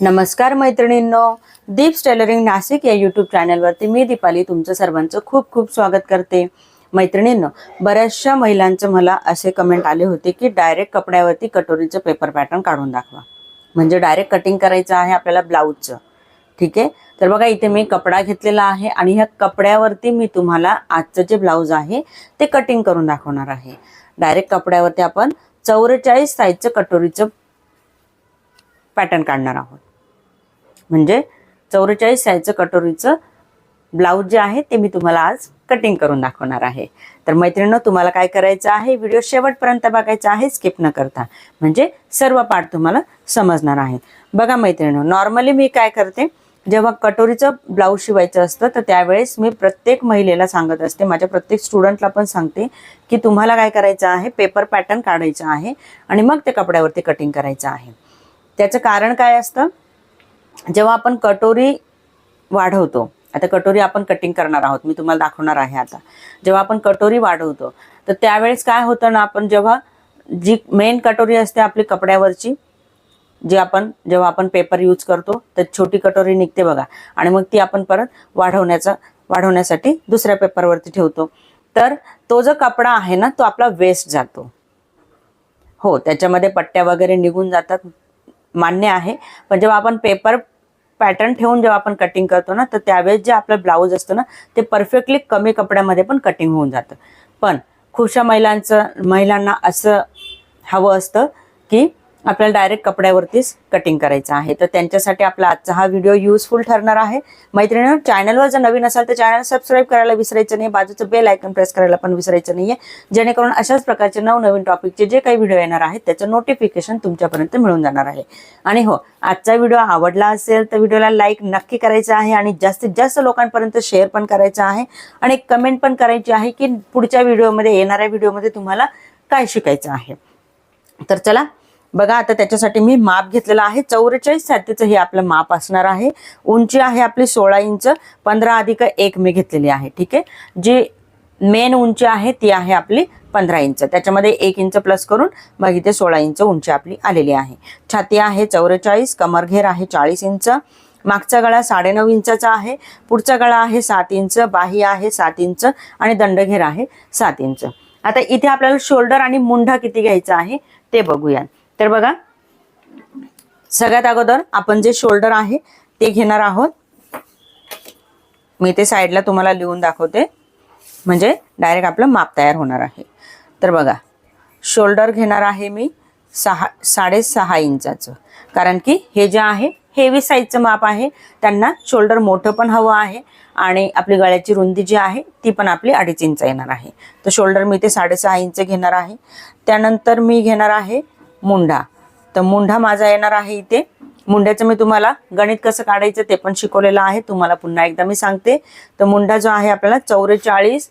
नमस्कार मैत्रिणींनो दीप्स टेलरिंग नाशिक या यूट्यूब चॅनलवरती मी दीपाली तुमचं सर्वांचं खूप खूप स्वागत करते. मैत्रिणींनो बऱ्याचशा महिलांचं मला असे कमेंट आले होते की डायरेक्ट कपड्यावरती कटोरीचं पेपर पॅटर्न काढून दाखवा. म्हणजे डायरेक्ट कटिंग करायचं आहे आपल्याला ब्लाऊजचं ठीक आहे? तर बघा इथे मी कपडा घेतलेला आहे आणि ह्या कपड्यावरती मी तुम्हाला आजचं जे ब्लाऊज आहे ते कटिंग करून दाखवणार आहे. डायरेक्ट कपड्यावरती आपण चौवेचाळीस साईजचं कटोरीचं पॅटर्न काढणार आहोत. म्हणजे चौवेचाळीस साईजचं कटोरीचं ब्लाऊज जे आहे ते मी तुम्हाला आज कटिंग करून दाखवणार आहे. तर मैत्रिणींनो तुम्हाला काय करायचं आहे व्हिडिओ शेवटपर्यंत बघायचा आहे स्किप न करता. म्हणजे सर्व पार्ट तुम्हाला समजणार आहे. बघा मैत्रिणीनो नॉर्मली मी काय करते जेव्हा कटोरीचं ब्लाऊज शिवायचं असतं तर त्यावेळेस मी प्रत्येक महिलेला सांगत असते माझ्या प्रत्येक स्टुडंटला पण सांगते की तुम्हाला काय करायचं आहे पेपर पॅटर्न काढायचं आहे आणि मग ते कपड्यावरती कटिंग करायचं आहे. त्याचं कारण काय असतं जेव्हा आपण कटोरी वाढवतो आता कटोरी आपण कटिंग करणार आहोत मी तुम्हाला दाखवणार आहे आता. जेव्हा आपण कटोरी वाढवतो तर त्यावेळेस काय होतं ना आपण जेव्हा जी मेन कटोरी असते आपली कपड्यावरची जी आपण जेव्हा आपण पेपर यूज करतो तर छोटी कटोरी निघते बघा. आणि मग ती आपण परत वाढवण्याचा वाढवण्यासाठी दुसऱ्या पेपरवरती ठेवतो. तर तो जो कपडा आहे ना तो आपला वेस्ट जातो. हो त्याच्यामध्ये पट्ट्या वगैरे निघून जातात मान्य आहे. पण जेव्हा आपण पेपर पॅटर्न ठेवून जेव्हा आपण कटिंग करतो ना तर त्यावेळेस जे आपलं ब्लाऊज असतो ना ते परफेक्टली कमी कपड्यामध्ये पण कटिंग होऊन जातं. पण खूपशा महिलांचं महिलांना असं हवं असतं की आपल्याला डायरेक्ट कपड्यावरतीच कटिंग करायचं आहे. तर त्यांच्यासाठी आपला आजचा हा व्हिडिओ युजफुल ठरणार आहे. मैत्रिणी चॅनलवर जर नवीन असाल तर चॅनल सबस्क्राईब करायला विसरायचं नाही बाजूचं बेल आयकन प्रेस करायला पण विसरायचं नाहीये. जेणेकरून अशाच प्रकारचे नवनवीन टॉपिकचे जे काही व्हिडिओ येणार आहेत त्याचं नोटिफिकेशन तुमच्यापर्यंत मिळून जाणार आहे. आणि हो आजचा व्हिडिओ आवडला असेल तर व्हिडिओला लाईक नक्की करायचा आहे आणि जास्तीत जास्त लोकांपर्यंत शेअर पण करायचं आहे. आणि कमेंट पण करायची आहे की पुढच्या व्हिडिओमध्ये येणाऱ्या व्हिडिओमध्ये तुम्हाला काय शिकायचं आहे. तर चला बघा आता त्याच्यासाठी मी माप घेतलेलं आहे. चौवेचाळीस छातीचं हे आपलं माप असणार आहे. उंची आहे आपली सोळा इंच. पंधरा अधिक एक मी घेतलेली आहे ठीक आहे? जी मेन उंची आहे ती आहे आपली पंधरा इंच. त्याच्यामध्ये एक इंच प्लस करून मग इथे सोळा इंच उंची आपली आलेली आहे. छाती आहे चौवेचाळीस कमरघेर आहे चाळीस इंच. मागचा गळा साडेनऊ इंचाचा आहे. पुढचा गळा आहे सात इंच. बाही आहे सात इंच. आणि दंडघेर आहे सात इंच. आता इथे आपल्याला शोल्डर आणि मुंढा किती घ्यायचा आहे ते बघूया तर बघा सगळ्यात अगोदर आपण जे शोल्डर आहे ते घेणार आहोत. मी ते साईडला तुम्हाला लिहून दाखवते. म्हणजे डायरेक्ट आपलं माप तयार होणार आहे. तर बघा शोल्डर घेणार आहे मी सहा साडेसहा इंचाचं. कारण की हे जे आहे हेवी साईजचं माप आहे. त्यांना शोल्डर मोठं पण हवं आहे आणि आपली गळ्याची रुंदी जी आहे ती पण आपली अडीच इंच येणार आहे. तर शोल्डर मी ते साडेसहा इंच घेणार आहे. त्यानंतर मी घेणार आहे मुंढा तर मुंढा माझा येणार आहे इथे. मुंड्याचं मी तुम्हाला गणित कसं काढायचं ते पण शिकवलेलं आहे. तुम्हाला पुन्हा एकदा मी सांगते. तर मुंडा जो आहे आपल्याला चौवेचाळीस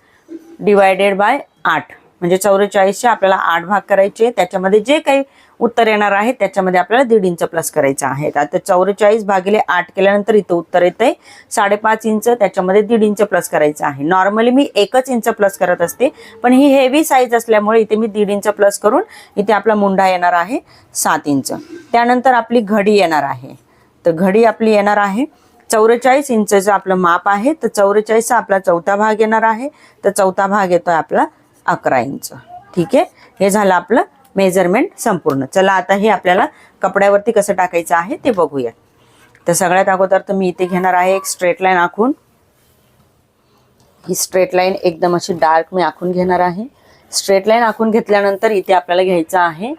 डिवायडेड बाय आठ. म्हणजे चौवेचाळीसचे आपल्याला आठ भाग करायचे. त्याच्यामध्ये जे काही उत्तर येणार आहे. त्याच्यामध्ये आपल्याला दीड इंच प्लस करायचं आहे. आता चौवेचाळीस भागिले आठ केल्यानंतर इथं उत्तर येते साडेपाच इंच त्याच्यामध्ये दीड इंच प्लस करायचं आहे. नॉर्मली मी एकच इंच प्लस करत असते. पण ही हेवी साईज असल्यामुळे इथे मी दीड इंच प्लस करून इथे आपला मुंडा येणार आहे सात इंच. त्यानंतर आपली घडी येणार आहे. तर घडी आपली येणार आहे. चौवेचाळीस इंचचं आपलं माप आहे. तर चौवेचाळीसचा आपला चौथा भाग येणार आहे. तर चौथा भाग येतोय आपला अकरा इंच. ठीक आहे? हे झालं आपलं मेजरमेंट संपूर्ण. चला आता हे आपल्याला कपड्यावरती कसं टाकायचं आहे ते बघूया. तर सगळ्यात अगोदर तर मी इथे घेणार आहे एक स्ट्रेट लाईन आखून. ही स्ट्रेट लाईन एकदम अशी डार्क मी आखून घेणार आहे. स्ट्रेट लाईन आखून घेतल्यानंतर इथे आपल्याला घ्यायचं आहे.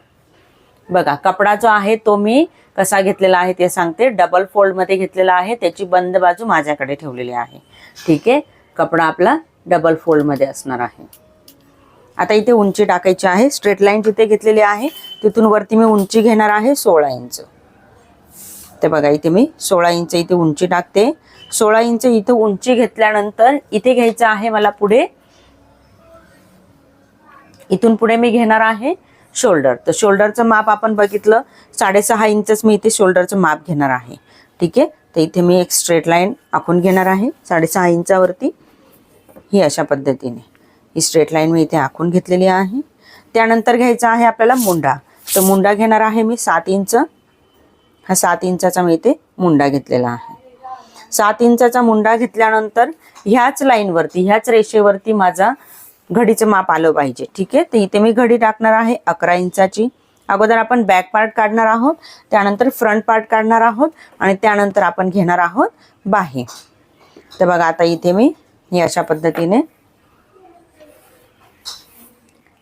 बघा कपडा जो आहे तो मी कसा घेतलेला आहे ते सांगते. डबल फोल्डमध्ये घेतलेला आहे. त्याची बंद बाजू माझ्याकडे ठेवलेली आहे. ठीक आहे? कपडा आपला डबल फोल्डमध्ये असणार आहे. आता इथे उंची टाकायची आहे. स्ट्रेट लाईन जिथे घेतलेली आहे तिथून वरती मी उंची घेणार आहे सोळा इंच. ते बघा इथे मी सोळा इंच इथे उंची टाकते. सोळा इंच इथे उंची घेतल्यानंतर इथे घ्यायचं आहे मला पुढे. इथून पुढे मी घेणार आहे शोल्डर तर शोल्डरचं माप आपण बघितलं साडेसहा इंचच मी इथे शोल्डरचं माप घेणार आहे. ठीक आहे? तर इथे मी एक स्ट्रेट लाईन आखून घेणार आहे साडेसहा इंचावरती. ही अशा पद्धतीने. ही स्ट्रेट लाईन मी इथे आखून घेतलेली आहे. त्यानंतर घ्यायचा आहे आपल्याला मुंडा. तर मुंडा घेणार आहे मी सात इंच. हा सात इंचाचा मी इथे मुंडा घेतलेला आहे. सात इंचाचा मुंडा घेतल्यानंतर ह्याच लाईनवरती ह्याच रेषेवरती माझा घडीचं माप आलं पाहिजे. ठीक आहे? तर इथे मी घडी टाकणार आहे अकरा इंचाची. अगोदर आपण बॅक पार्ट काढणार आहोत त्यानंतर फ्रंट पार्ट काढणार आहोत आणि त्यानंतर आपण घेणार आहोत बाहे तर बघा आता इथे मी हे अशा पद्धतीने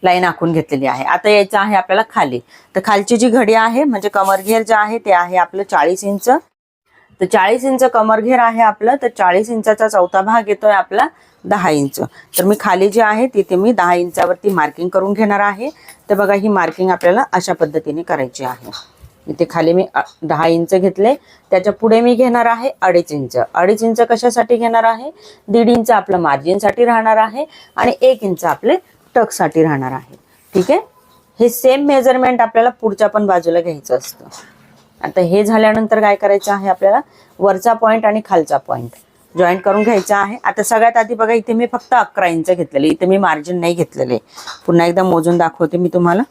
लाईन आखून घेतलेली आहे. आता यायचं आहे आपल्याला खाली. तर खालची जी घडी आहे म्हणजे कमरघेर जे आहे ते आहे आपलं चाळीस इंच. तर चाळीस इंच कमरघेर आहे आपलं तर चाळीस इंचाचा चौथा भाग येतोय आपला दहा इंच. तर मी खाली जे आहे तिथे मी दहा इंचावरती मार्किंग करून घेणार आहे. तर बघा ही मार्किंग आपल्याला अशा पद्धतीने करायची आहे. इथे खाली मी दहा इंच घेतले. त्याच्या पुढे मी घेणार आहे अडीच इंच. अडीच इंच कशासाठी घेणार आहे? दीड इंच आपलं मार्जिनसाठी राहणार आहे आणि एक इंच आपले टकसाठी राहणार आहे. ठीक आहे? हे सेम मेजरमेंट आपल्याला पुढच्या पण बाजूला घ्यायचं असतं. आता हे झाल्यानंतर काय करायचं आहे आपल्याला? वरचा पॉईंट आणि खालचा पॉईंट जॉईंट करून घ्यायचा आहे. आता सगळ्यात आधी बघा इथे मी फक्त अकरा इंच घेतलेले. इथे मी मार्जिन नाही घेतलेले. पुन्हा एकदा मोजून दाखवते मी तुम्हाला.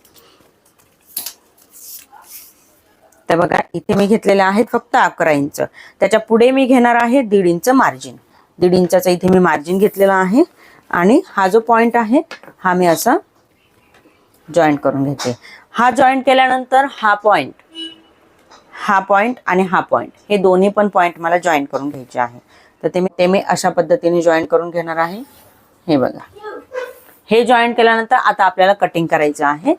तर बघा इथे मी घेतलेले आहेत फक्त अकरा इंच त्याच्या पुढे मी घेणार आहे दीड इंच मार्जिन दीड इंचाचं इथे मी मार्जिन घेतलेलं आहे. आणि हा जो पॉईंट आहे हा मी असा जॉईंट करून घेते. हा जॉईंट केल्यानंतर हा पॉईंट हा पॉईंट आणि हा पॉईंट हे दोन्ही पण पॉईंट मला जॉईन करून घ्यायचे आहे. तर ते मी ते मी अशा पद्धतीने जॉईन करून घेणार आहे. हे बघा. हे जॉईन केल्यानंतर आता आपल्याला कटिंग करायचं आहे.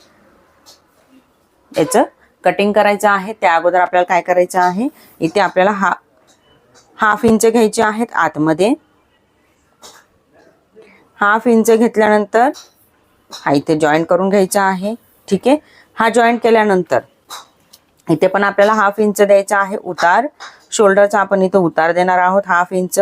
याचं कटिंग करायचं आहे. त्या अगोदर आपल्याला काय करायचं आहे? इथे आपल्याला हा हाफ इंच घ्यायचे आहेत आतमध्ये. हाफ इंच घेतल्यानंतर हा इथे जॉईंट करून घ्यायचा आहे. ठीक आहे? हा जॉईन केल्यानंतर इथे पण आपल्याला हाफ इंच द्यायचा आहे उतार. शोल्डरचा आपण इथे उतार देणार आहोत हाफ इंच.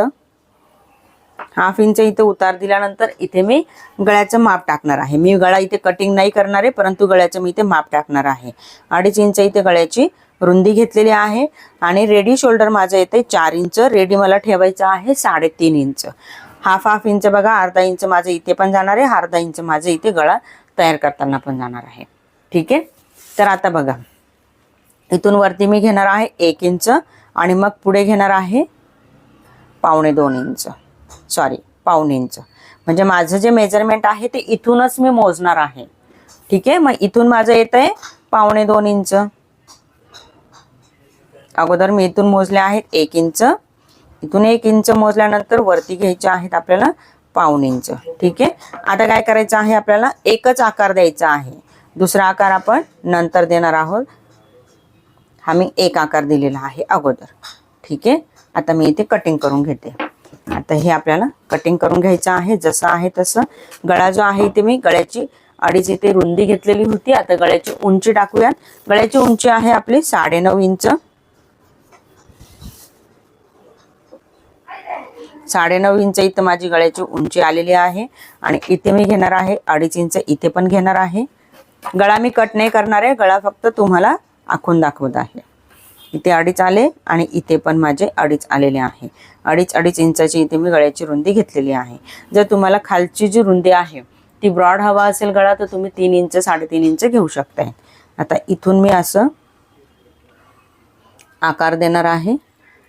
हाफ इंच इथे उतार दिल्यानंतर इथे मी गळ्याचं माप टाकणार आहे. मी गळा इथे कटिंग नाही करणार आहे परंतु गळ्याचं मी इथे माप टाकणार आहे. अडीच इंच इथे गळ्याची रुंदी घेतलेली आहे आणि रेडी शोल्डर माझं येते चार इंच. रेडी मला ठेवायचं आहे साडेतीन इंच. हाफ हाफ इंच बघा अर्धा इंच माझं इथे पण जाणार आहे अर्धा इंच माझं इथे गळा तयार करताना पण जाणार आहे. ठीक आहे? तर आता बघा. इथून वरती मी घेणार आहे एक इंच आणि मग पुढे घेणार आहे पावणे दोन इंच. सॉरी पाऊण इंच. म्हणजे माझं जे मेजरमेंट आहे ते इथूनच मी मोजणार आहे. ठीक आहे? मग इथून माझं येत आहे पावणे दोन इंच. अगोदर मी इथून मोजले आहेत एक इंच. इथून एक इंच मोजल्यानंतर वरती घ्यायचे आहेत आपल्याला पाऊण इंच. ठीक आहे? आता काय करायचं आहे आपल्याला? एकच आकार द्यायचा आहे. दुसरा आकार आपण नंतर देणार आहोत. हा मी एक आकार दिलेला आहे अगोदर. ठीक आहे? आता मी इथे कटिंग करून घेते. आता हे आपल्याला कटिंग करून घ्यायचं आहे. जसं आहे तसं. गळा जो आहे इथे मी गळ्याची अडीच इथे रुंदी घेतलेली होती. आता गळ्याची उंची टाकूयात. गळ्याची उंची आहे आपली साडेनऊ इंच. साडेनऊ इंच इथं माझी गळ्याची उंची आलेली आहे. आणि इथे मी घेणार आहे अडीच इंच इथे पण घेणार आहे. गळा मी कट नाही करणार आहे गळा फक्त तुम्हाला आखून दाखवत आहे. इथे अडीच आले आणि इथे पण माझे अडीच आलेले आहे. अडीच अडीच इंचाची इथे मी गळ्याची रुंदी घेतलेली आहे. जर तुम्हाला खालची जी रुंदी आहे ती ब्रॉड हवा असेल गळा तर तुम्ही तीन इंच साडेतीन इंच घेऊ शकताय. आता इथून मी असं आकार देणार आहे.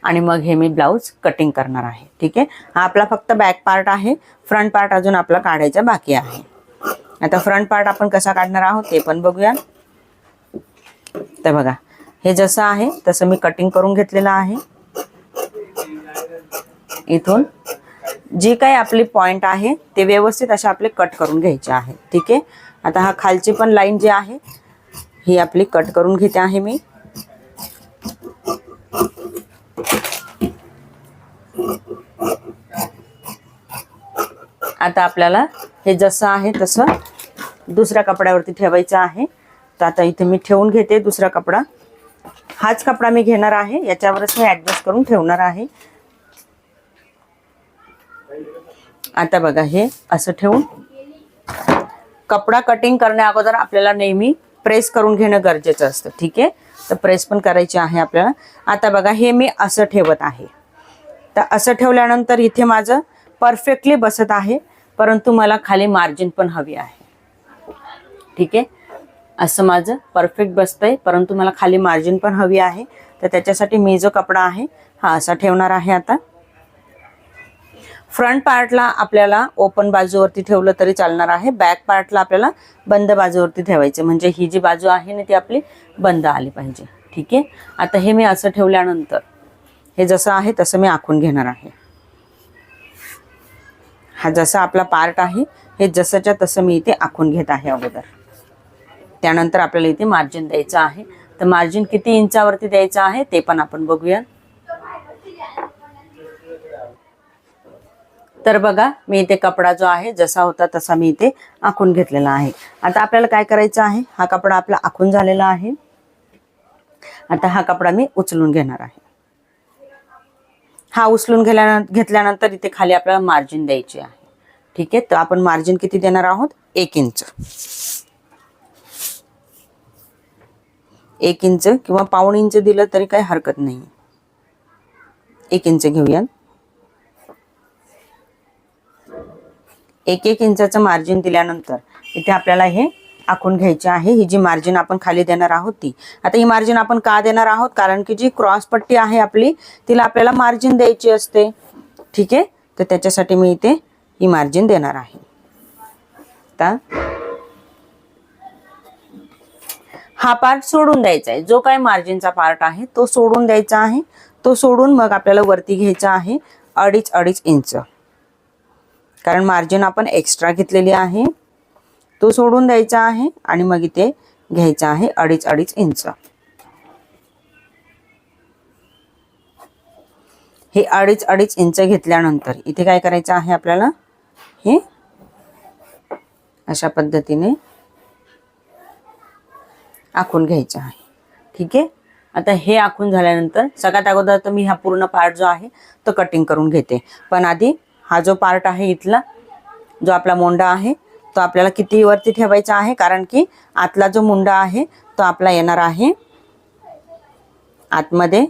आणि मग हे मी ब्लाऊज कटिंग करणार आहे. ठीक आहे? हा आपला फक्त बॅक पार्ट आहे. फ्रंट पार्ट अजून आपला काढायचा बाकी आहे. आता फ्रंट पार्ट आपण कसा काढणार आहोत ते पण बघूया. तर बघा हे जसं आहे तसं मी कटिंग करून घेतलेलं आहे. इथून जी काही आपली पॉइंट आहे ते व्यवस्थित असे आपले कट करून घ्यायचे आहे. ठीक आहे? आता हा खालची पण लाईन जी आहे ही आपली कट करून घेते आहे मी. आता आपल्याला हे जसं आहे तसं दुसऱ्या कपड्यावरती ठेवायचं आहे. तर आता इथे मी ठेवून घेते दुसरा कपडा. हाच कपडा मी घेणार आहे. याच्यावरच मी ॲडजस्ट करून ठेवणार आहे. आता बघा हे असं ठेवून कपडा कटिंग करण्या अगोदर आपल्याला नेहमी प्रेस करून घेणं गरजेचं असतं. ठीक आहे? तर प्रेस पण करायची आहे आपल्याला. आता बघा हे मी असं ठेवत आहे. तर असं ठेवल्यानंतर इथे माझं परफेक्टली बसत आहे परंतु मला खाली मार्जिन पण हवी आहे. ठीक आहे? असं माझं परफेक्ट बसतंय परंतु मला खाली मार्जिन पण हवी आहे. तर त्याच्यासाठी मी जो कपडा आहे हा असा ठेवणार आहे आता. फ्रंट पार्टला आपल्याला ओपन बाजूवरती ठेवलं तरी चालणार आहे. बॅक पार्टला आपल्याला बंद बाजूवरती ठेवायचं. म्हणजे ही जी बाजू आहे ना ती आपली बंद आली पाहिजे. ठीक आहे? आता हे मी असं ठेवल्यानंतर हे जसं आहे तसं मी आखून घेणार आहे. हा जसा आपला पार्ट आहे हे जसंच्या तसं मी इथे आखून घेत आहे अगोदर. त्यानंतर आपल्याला इथे मार्जिन द्यायचं आहे. तर मार्जिन किती इंचावरती द्यायचं आहे ते पण आपण बघूया. तर बघा मी इथे कपडा जो आहे जसा होता तसा मी इथे आखून घेतलेला आहे. आता आपल्याला काय करायचं आहे? हा कपडा आपला आखून झालेला आहे. आता हा कपडा मी उचलून घेणार आहे. हा उचलून घेल्या घेतल्यानंतर इथे खाली आपल्याला मार्जिन द्यायची आहे. ठीक आहे? तर आपण मार्जिन किती देणार आहोत? एक इंच. एक इंच किंवा पाऊण इंच दिलं तरी काही हरकत नाही. एक इंच घेऊयात एक एक इंचाचं मार्जिन दिल्यानंतर इथे आपल्याला हे आखून घ्यायची आहे. ही जी मार्जिन आपण खाली देणार आहोत ती. आता ही मार्जिन आपण का देणार आहोत? कारण की जी क्रॉस पट्टी आहे आपली तिला आपल्याला मार्जिन द्यायची असते. ठीक आहे? तर त्याच्यासाठी मी इथे ही मार्जिन देणार आहे. आता हा पार्ट सोडून द्यायचा आहे. जो काय मार्जिनचा पार्ट आहे तो सोडून द्यायचा आहे. तो सोडून मग आपल्याला वरती घ्यायचा आहे अडीच अडीच इंच. कारण मार्जिन आपण एक्स्ट्रा घेतलेली आहे. तो सोडून द्यायचा आहे आणि मग इथे घ्यायचा आहे अडीच अडीच इंच. हे अडीच अडीच इंच घेतल्यानंतर इथे काय करायचं आहे आपल्याला? हे अशा पद्धतीने आखून घ्यायचं आहे. ठीक आहे? आता हे आखून झाल्यानंतर सगळ्यात अगोदर तर मी हा पूर्ण पार्ट जो आहे तो कटिंग करून घेते. पण आधी हा जो पार्ट आहे इथला जो आपला मोंडा आहे तो आपल्याला किती वरती ठेवायचा आहे? कारण की आतला जो मुंडा आहे तो आपला येणार आहे. आतमध्ये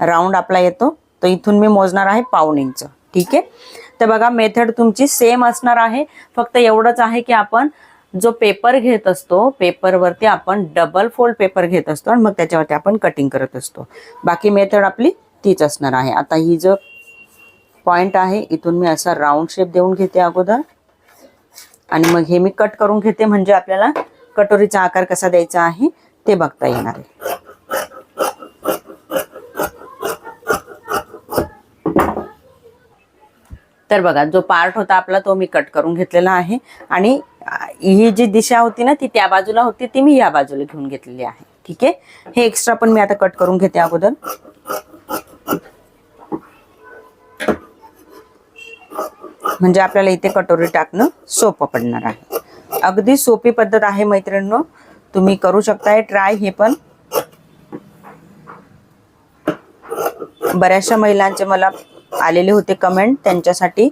राऊंड आपला येतो. तो इथून मी मोजणार आहे पाऊण इंच. ठीक आहे? तर बघा मेथड तुमची सेम असणार आहे. फक्त एवढंच आहे की आपण जो पेपर घेत असतो पेपरवरती आपण डबल फोल्ड पेपर घेत असतो आणि मग त्याच्यावरती आपण कटिंग करत असतो. बाकी मेथड आपली तीच असणार आहे. आता ही जो पॉइंट आहे इथून मी असा राऊंड शेप देऊन घेते अगोदर. आणि मग हे मी कट करून घेते. म्हणजे आपल्याला कटोरीचा आकार कसा द्यायचा आहे ते बघता येणार आहे. तर बघा जो पार्ट होता आपला तो मी कट करून घेतलेला आहे. आणि ही जी दिशा होती ना ती त्या बाजूला होती ती मी या बाजूला घेऊन घेतलेली आहे. ठीक आहे? हे एक्स्ट्रा पण मी आता कट करून घेते अगोदर. म्हणजे आपल्याला इथे कटोरी टाकणं सोपं पडणार आहे. अगदी सोपी पद्धत आहे मैत्रिणींनो. तुम्ही करू शकताय ट्राय हे पण. बऱ्याचशा महिलांचे मला आलेले होते कमेंट त्यांच्यासाठी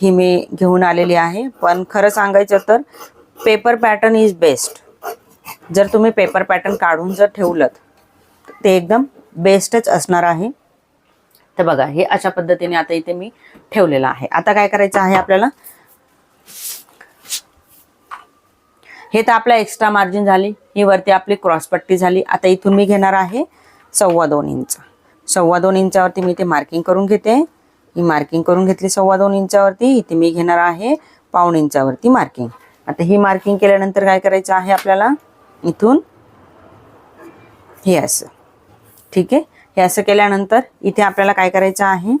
ही मी घेऊन आलेली आहे. पण खरं सांगायचं तर पेपर पॅटर्न इज बेस्ट जर तुम्ही पेपर पॅटर्न काढून जर ठेवलं ते एकदम बेस्टच असणार आहे. तर बघा हे अशा पद्धतीने आता इथे मी ठेवलेलं आहे. आता काय करायचं आहे आपल्याला? हे तर आपला एक्स्ट्रा मार्जिन झाली. ही वरती आपली क्रॉस पट्टी झाली. आता इथून मी घेणार आहे सव्वा दोन इंच. सव्वा दोन इंचावरती मी इथे मार्किंग करून घेते. ही मार्किंग करून घेतली सव्वा दोन इंचावरती. इथे मी घेणार आहे पाऊण इंचावरती मार्किंग आता ही मार्किंग केल्यानंतर काय करायचं आहे आपल्याला? इथून हे असं. ठीक आहे? हे असं केल्यानंतर इथे आपल्याला काय करायचं आहे?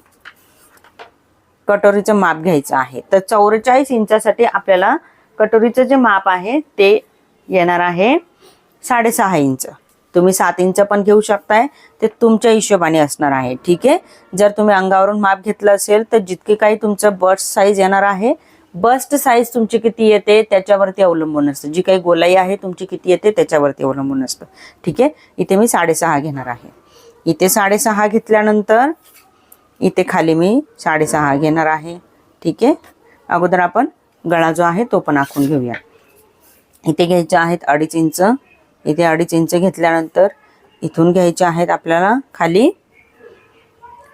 कटोरीचं माप घ्यायचं आहे. तर चौवेचाळीस इंचासाठी आपल्याला कटोरीचं जे माप आहे ते येणार आहे साडेसहा इंच. तुम्ही सात इंच पण घेऊ शकताय. ते तुमच्या हिशोबाने असणार आहे. ठीक आहे? जर तुम्ही अंगावरून माप घेतलं असेल तर जितके काही तुमचं बस्ट साईज येणार आहे बस्ट साईज तुमची किती येते त्याच्यावरती अवलंबून असतं. जी काही गोलाई आहे तुमची किती येते त्याच्यावरती अवलंबून असतं. ठीक आहे? इथे मी साडेसहा घेणार आहे. इथे साडेसहा घेतल्यानंतर इथे खाली मी साडेसहा घेणार आहे. ठीक आहे? अगोदर आपण गळा जो आहे तो पण आखून घेऊया. इथे घ्यायचे आहेत अडीच इंच. इथे अडीच इंच घेतल्यानंतर इथून घ्यायचे आहेत आपल्याला खाली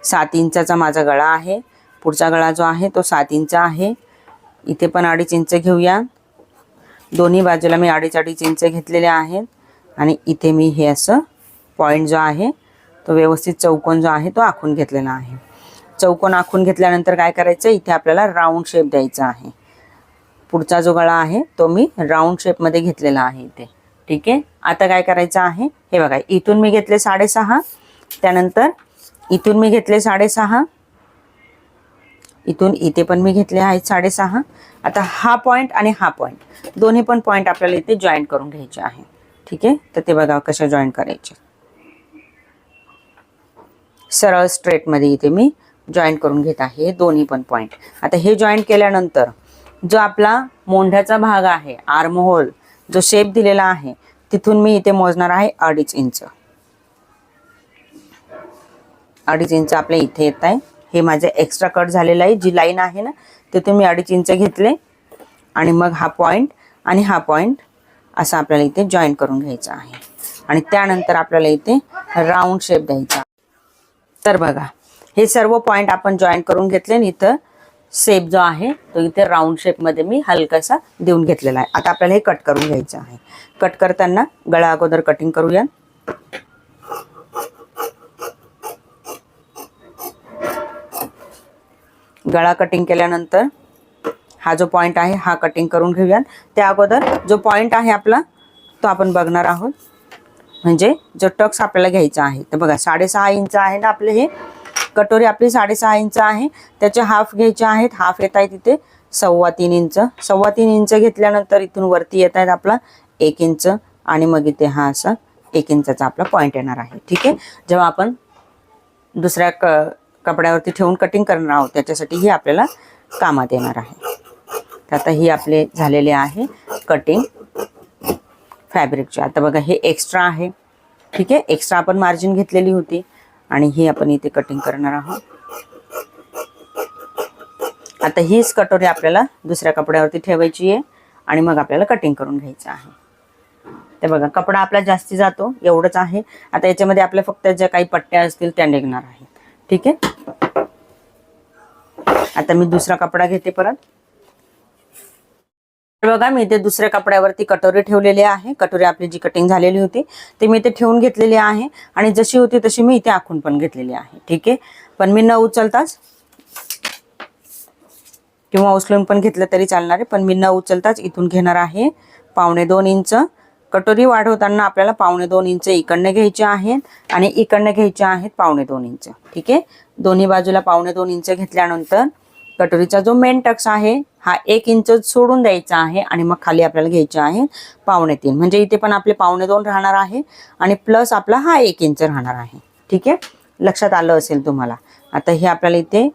सात इंचाचा माझा गळा आहे. पुढचा गळा जो आहे तो सात इंच आहे. इथे पण अडीच इंच घेऊया. दोन्ही बाजूला मी अडीच अडीच इंच घेतलेले आहेत. आणि इथे मी हे असं पॉईंट जो आहे तो व्यवस्थित चौकोन जो आहे तो आखून घेतलेला आहे. चौकोन आखून घेतल्यानंतर काय करायचं इथे आपल्याला राऊंड शेप द्यायचा आहे. पुढचा जो गळा आहे तो मी राऊंड शेपमध्ये घेतलेला आहे इथे. ठीक आहे? आता काय करायचं आहे? हे बघा इथून मी घेतले साडेसहा. त्यानंतर इथून मी घेतले साडेसहा. इथून इथे पण मी घेतले आहेत साडेसहा. आता हा पॉईंट आणि हा पॉईंट दोन्ही पण पॉईंट आपल्याला इथे जॉईन करून घ्यायचे आहे. ठीक आहे? तर ते बघा कशा जॉईन करायचे. सरळ स्ट्रेटमध्ये इथे मी जॉईंट करून घेत आहे. हे दोन्ही पण पॉईंट आता हे जॉईन केल्यानंतर जो आपला मोंढ्याचा भाग आहे आर्महोल जो शेप दिलेला आहे तिथून मी इथे मोजणार आहे अडीच इंच अडीच इंच आपल्या इथे येत आहे. हे माझे एक्स्ट्रा कट झालेलं आहे. जी लाईन आहे ना तिथून मी अडीच इंच घेतले. आणि मग हा पॉईंट आणि हा पॉईंट असा आपल्याला इथे जॉईन करून घ्यायचा आहे. आणि त्यानंतर आपल्याला इथे राऊंड शेप द्यायचा तर बघा हे सर्व पॉईंट आपण जॉईन करून घेतले आणि इथं शेप जो आहे तो इथे राऊंड शेपमध्ये मी हलकासा देऊन घेतलेला आहे. आता आपल्याला हे कट करून घ्यायचं आहे. कट करताना गळा अगोदर कटिंग करूया. गळा कटिंग केल्यानंतर हा जो पॉईंट आहे हा कटिंग करून घेऊया त्या अगोदर जो पॉईंट आहे आपला तो आपण बघणार आहोत. म्हणजे जो टक्स आपल्याला घ्यायचा आहे. तर बघा साडेसहा इंच आहे ना आपले हे? कटोरी आपली साडेसहा इंच आहे. त्याचे हाफ घ्यायचे आहेत. हाफ येत आहे तिथे सव्वा तीन इंच. सव्वा तीन इंच घेतल्यानंतर इथून वरती येत आहेत आपला एक इंच. आणि मग इथे हा असा एक इंचाचा आपला पॉईंट येणार आहे. ठीक आहे? जेव्हा आपण दुसऱ्या क कपड्यावरती ठेवून कटिंग करणार आहोत त्याच्यासाठी ही आपल्याला कामात येणार आहे. तर आता ही आपले झालेले आहे कटिंग फॅब्रिकचे. आता बघा हे एक्स्ट्रा आहे. ठीक आहे? एक्स्ट्रा आपण मार्जिन घेतलेली होती. आणि ही आपण इथे कटिंग करणार आहोत. आता हीच कटोरी आपल्याला दुसऱ्या कपड्यावरती ठेवायची आहे. आणि मग आपल्याला कटिंग करून घ्यायचं आहे. ते बघा कपडा आपला जास्ती जातो. एवढंच आहे. आता याच्यामध्ये आपल्या फक्त ज्या काही पट्ट्या असतील त्या निघणार आहेत. ठीक आहे? आता मी दुसरा कपडा घेते परत. बघा मी इथे दुसऱ्या कपड्यावरती कटोरी ठेवलेली आहे. कटोरी आपली जी कटिंग झालेली होती ती मी इथे ठेवून घेतलेली आहे. आणि जशी होती तशी मी इथे आखून पण घेतलेली आहे. ठीक आहे? पण मी न उचलताच किंवा उचलून पण घेतलं तरी चालणार आहे पण मी न उचलताच इथून घेणार आहे. पावणे दोन इंच. कटोरी वाढवताना आपल्याला पावणे दोन इंच इकडनं घ्यायचे आहेत आणि इकडनं घ्यायचे आहेत पावणे दोन इंच. ठीक आहे? दोन्ही बाजूला पावणे दोन इंच घेतल्यानंतर कटोरीचा जो मेन टक्स आहे हा एक इंच सोडून द्यायचा आहे आणि मग खाली आपल्याला घ्यायचे आहे पावणे तीन. म्हणजे इथे पण आपले पावणे दोन राहणार आहे आणि प्लस आपला हा एक इंच राहणार आहे. ठीक आहे? लक्षात आलं असेल तुम्हाला. आता हे आपल्याला इथे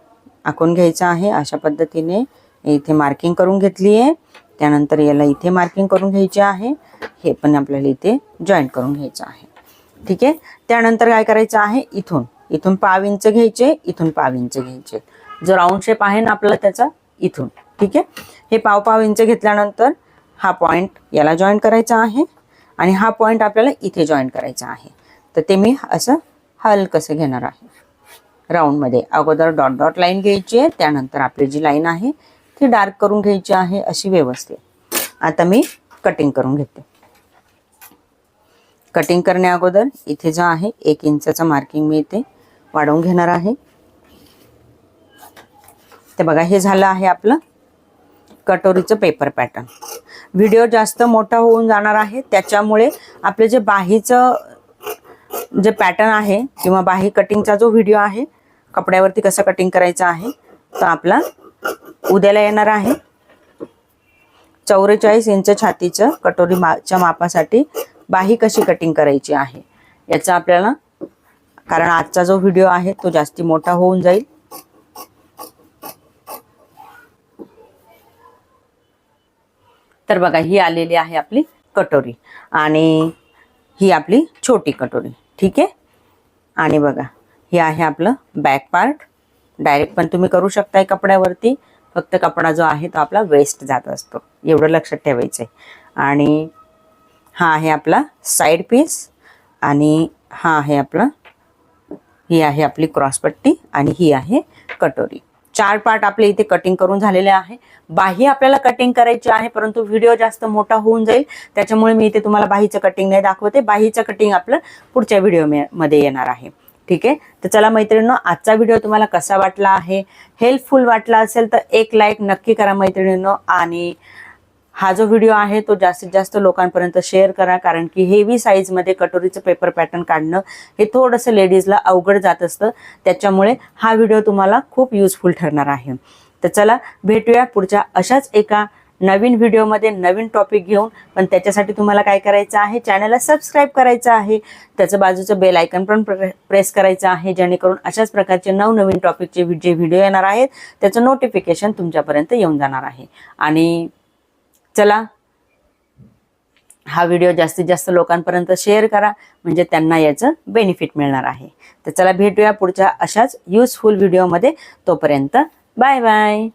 आखून घ्यायचं आहे. अशा पद्धतीने इथे मार्किंग करून घेतली आहे. त्यानंतर याला इथे मार्किंग करून घ्यायचे आहे. हे पण आपल्याला इथे जॉईन करून घ्यायचं आहे. ठीक आहे? त्यानंतर काय करायचं आहे? इथून. इथून पाव इंच घ्यायचे इथून पाव इंच घ्यायचे. जो राऊंड शेप आहे ना आपला त्याचा इथून. ठीक आहे? हे पाव पाव इंच घेतल्यानंतर हा पॉईंट याला जॉईन करायचा आहे आणि हा पॉईंट आपल्याला इथे जॉईन करायचा आहे. तर ते मी असं हलकसं घेणार आहे. राऊंडमध्ये अगोदर डॉट डॉट लाईन घ्यायची आहे त्यानंतर आपली जी लाईन आहे ती डार्क करून घ्यायची आहे अशी व्यवस्थित. आता मी कटिंग करून घेते. कटिंग करण्या अगोदर इथे जो आहे एक इंचाचं मार्किंग मी इथे वाढवून घेणार आहे. ते बघा हे झालं आहे आपलं कटोरीचं पेपर पॅटर्न व्हिडिओ जास्त मोठा होऊन जाणार आहे त्याच्यामुळे आपले जे बाहीचं जे पॅटर्न आहे किंवा बाही कटिंगचा जो व्हिडिओ आहे कपड्यावरती कसं कटिंग करायचं आहे तो आपला उद्याला येणार आहे. चौवेचाळीस इंच छातीचं कटोरी माच्या मापासाठी बाही कशी कटिंग करायची आहे याचा आपल्याला कारण आजचा जो व्हिडिओ आहे तो जास्ती मोठा होऊन जाईल. तर बघा ही आलेली आहे आपली कटोरी आणि ही आपली छोटी कटोरी. ठीक आहे? आणि बघा हे आहे आपलं बॅक पार्ट डायरेक्ट पण तुम्ही करू शकताय कपड्यावरती. फक्त कपडा जो आहे तो आपला वेस्ट जात असतो. एवढं लक्षात ठेवायचं आहे आणि हा आहे आपला साईड पीस आणि हा आहे आपला ही आहे आपली क्रॉसपट्टी आणि ही आहे कटोरी. चार पार्ट आपले इथे कटिंग करून झालेले आहे. बाही आपल्याला कटिंग करायची आहे परंतु व्हिडिओ जास्त मोठा होऊन जाईल. त्याच्यामुळे मी इथे तुम्हाला बाहीचं कटिंग नाही दाखवते. बाहीचं कटिंग आपलं पुढच्या व्हिडिओमध्ये येणार आहे. ठीक आहे? तर चला मैत्रिणींनो आजचा व्हिडिओ तुम्हाला कसा वाटला आहे? हेल्पफुल वाटला असेल तर एक लाईक नक्की करा मैत्रिणींनो. आणि हा जो व्हिडिओ आहे तो जास्तीत जास्त लोकांपर्यंत शेअर करा कारण की हेवी साईजमध्ये कटोरीचं पेपर पॅटर्न काढणं हे थोडंसं लेडीजला अवघड जात असतं. त्याच्यामुळे हा व्हिडिओ तुम्हाला खूप युजफुल ठरणार आहे. तर चला भेटूया पुढच्या अशाच एका नवीन व्हिडिओमध्ये नवीन टॉपिक घेऊन. पण त्याच्यासाठी तुम्हाला काय करायचं आहे? चॅनलला सबस्क्राईब करायचं आहे. त्याचं बाजूचं बेल आयकन पण प्रेस करायचं आहे जेणेकरून अशाच प्रकारचे नवनवीन टॉपिकचे जे व्हिडिओ येणार आहेत त्याचं नोटिफिकेशन तुमच्यापर्यंत येऊन जाणार आहे. आणि चला. हा व्हिडिओ जास्तीत जास्त लोकांपर्यंत शेअर करा. म्हणजे त्यांना याचं बेनिफिट मिळणार आहे. तर चला भेटूया पुढच्या अशाच युजफुल व्हिडिओमध्ये तोपर्यंत बाय बाय